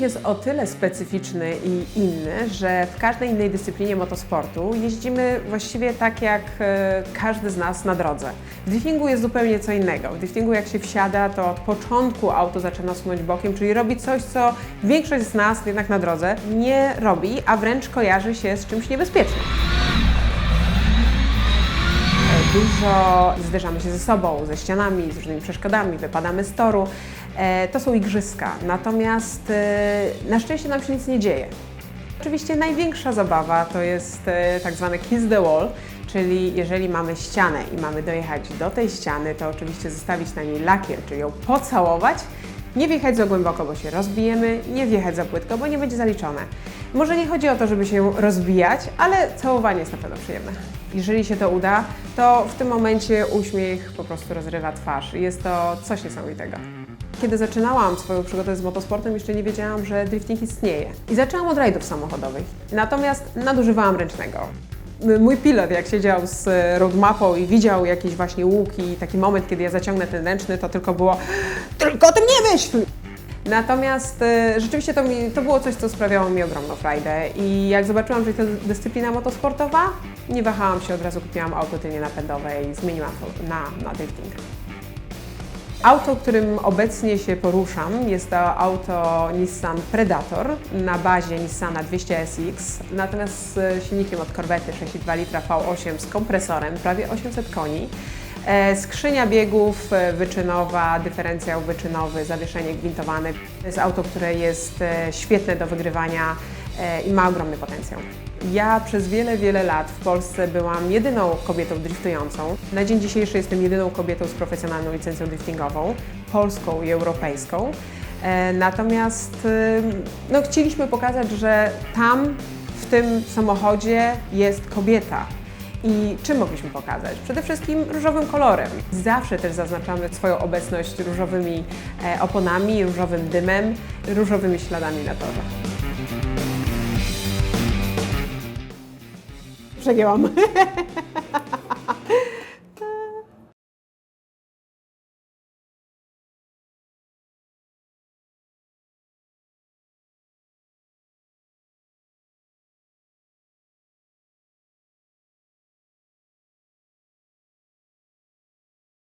Drifting jest o tyle specyficzny i inny, że w każdej innej dyscyplinie motosportu jeździmy właściwie tak jak e, każdy z nas na drodze. W driftingu jest zupełnie co innego. W driftingu jak się wsiada, to od początku auto zaczyna sunąć bokiem, czyli robi coś, co większość z nas jednak na drodze nie robi, a wręcz kojarzy się z czymś niebezpiecznym. Dużo zderzamy się ze sobą, ze ścianami, z różnymi przeszkodami, wypadamy z toru. E, To są igrzyska, natomiast e, na szczęście nam się nic nie dzieje. Oczywiście największa zabawa to jest e, tak zwane kiss the wall, czyli jeżeli mamy ścianę i mamy dojechać do tej ściany, to oczywiście zostawić na niej lakier, czyli ją pocałować, nie wjechać za głęboko, bo się rozbijemy, nie wjechać za płytko, bo nie będzie zaliczone. Może nie chodzi o to, żeby się rozbijać, ale całowanie jest na pewno przyjemne. Jeżeli się to uda, to w tym momencie uśmiech po prostu rozrywa twarz. Jest to coś niesamowitego. Kiedy zaczynałam swoją przygodę z motosportem, jeszcze nie wiedziałam, że drifting istnieje. I zaczęłam od rajdów samochodowych. Natomiast nadużywałam ręcznego. Mój pilot, jak siedział z e, roadmapą i widział jakieś właśnie łuki, taki moment, kiedy ja zaciągnę ten ręczny, to tylko było tylko o tym nie myśl! Natomiast e, rzeczywiście to, mi, to było coś, co sprawiało mi ogromną frajdę i jak zobaczyłam, że to dyscyplina motosportowa, nie wahałam się, od razu kupiłam auto tylnie napędowe i zmieniłam to na, na drifting. Auto, którym obecnie się poruszam, jest to auto Nissan Predator na bazie Nissana 200SX, natomiast z silnikiem od Corvette 6,2 litra V8 z kompresorem, prawie 800 koni. E, Skrzynia biegów e, wyczynowa, dyferencjał wyczynowy, zawieszenie gwintowane. To jest auto, które jest e, świetne do wygrywania i ma ogromny potencjał. Ja przez wiele, wiele lat w Polsce byłam jedyną kobietą driftującą. Na dzień dzisiejszy jestem jedyną kobietą z profesjonalną licencją driftingową, polską i europejską. E, Natomiast ym, no, chcieliśmy pokazać, że tam w tym samochodzie jest kobieta. I czym mogliśmy pokazać? Przede wszystkim różowym kolorem. Zawsze też zaznaczamy swoją obecność różowymi e, oponami, różowym dymem, różowymi śladami na torze. Przegięłam.